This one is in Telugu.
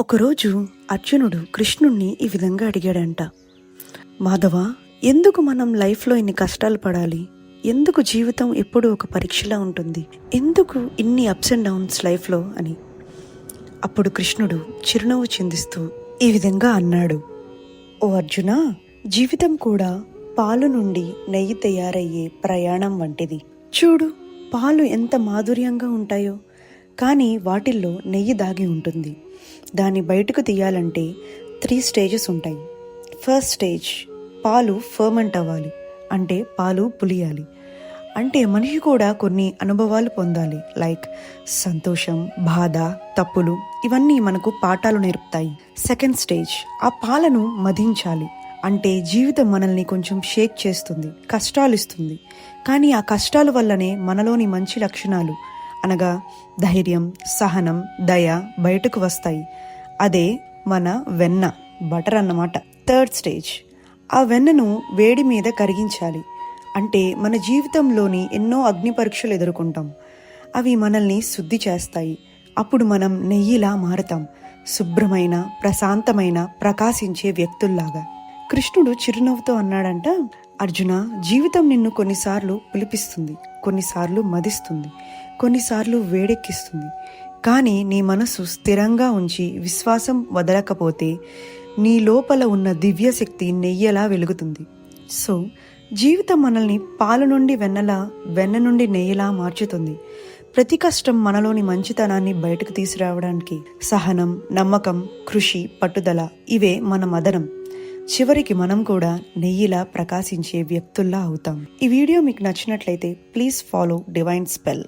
ఒకరోజు అర్జునుడు కృష్ణుణ్ణి ఈ విధంగా అడిగాడంట. మాధవ ఎందుకు మనం లైఫ్లో ఇన్ని కష్టాలు పడాలి? ఎందుకు జీవితం ఎప్పుడూ ఒక పరీక్షలా ఉంటుంది? ఎందుకు ఇన్ని అప్స్ అండ్ డౌన్స్ లైఫ్లో? అని. అప్పుడు కృష్ణుడు చిరునవ్వు చిందిస్తూ ఈ విధంగా అన్నాడు. ఓ అర్జున జీవితం కూడా పాలు నుండి నెయ్యి తయారయ్యే ప్రయాణం వంటిది. చూడు పాలు ఎంత మాధుర్యంగా ఉంటాయో. కానీ వాటిల్లో నెయ్యి దాగి ఉంటుంది. దాన్ని బయటకు తీయాలంటే త్రీ స్టేజెస్ ఉంటాయి. ఫస్ట్ స్టేజ్ పాలు ఫర్మెంట్ అవ్వాలి. అంటే పాలు పులియాలి. అంటే మనిషి కూడా కొన్ని అనుభవాలు పొందాలి. లైక్ సంతోషం బాధ తప్పులు ఇవన్నీ మనకు పాఠాలు నేర్పుతాయి. సెకండ్ స్టేజ్ ఆ పాలను మధించాలి. అంటే జీవితం మనల్ని కొంచెం షేక్ చేస్తుంది కష్టాలు ఇస్తుంది. కానీ ఆ కష్టాల వల్లనే మనలోని మంచి లక్షణాలు అనగా ధైర్యం సహనం దయ బయటకు వస్తాయి. అదే మన వెన్న బటర్ అన్నమాట. Third stage. ఆ వెన్నను వేడి మీద కరిగించాలి. అంటే మన జీవితంలోని ఎన్నో అగ్ని పరీక్షలు ఎదుర్కొంటాం. అవి మనల్ని శుద్ధి చేస్తాయి. అప్పుడు మనం నెయ్యిలా మారతాం. శుభ్రమైన ప్రశాంతమైన ప్రకాశించే వ్యక్తుల్లాగా. కృష్ణుడు చిరునవ్వుతో అన్నాడంట అర్జున జీవితం నిన్ను కొన్నిసార్లు పిలిపిస్తుంది. కొన్నిసార్లు మదిస్తుంది. కొన్నిసార్లు వేడెక్కిస్తుంది. కానీ నీ మనసు స్థిరంగా ఉంచి విశ్వాసం వదలకపోతే నీ లోపల ఉన్న దివ్యశక్తి నెయ్యలా వెలుగుతుంది. సో జీవితం మనల్ని పాలు నుండి వెన్నలా వెన్న నుండి నెయ్యిలా మార్చుతుంది. ప్రతి కష్టం మనలోని మంచితనాన్ని బయటకు తీసుకురావడానికి సహనం నమ్మకం కృషి పట్టుదల ఇవే మన మదనం. చివరికి మనం కూడా నెయ్యిలా ప్రకాశించే వ్యక్తుల్లా అవుతాం. ఈ వీడియో మీకు నచ్చినట్లయితే ప్లీజ్ ఫాలో డివైన్ స్పెల్.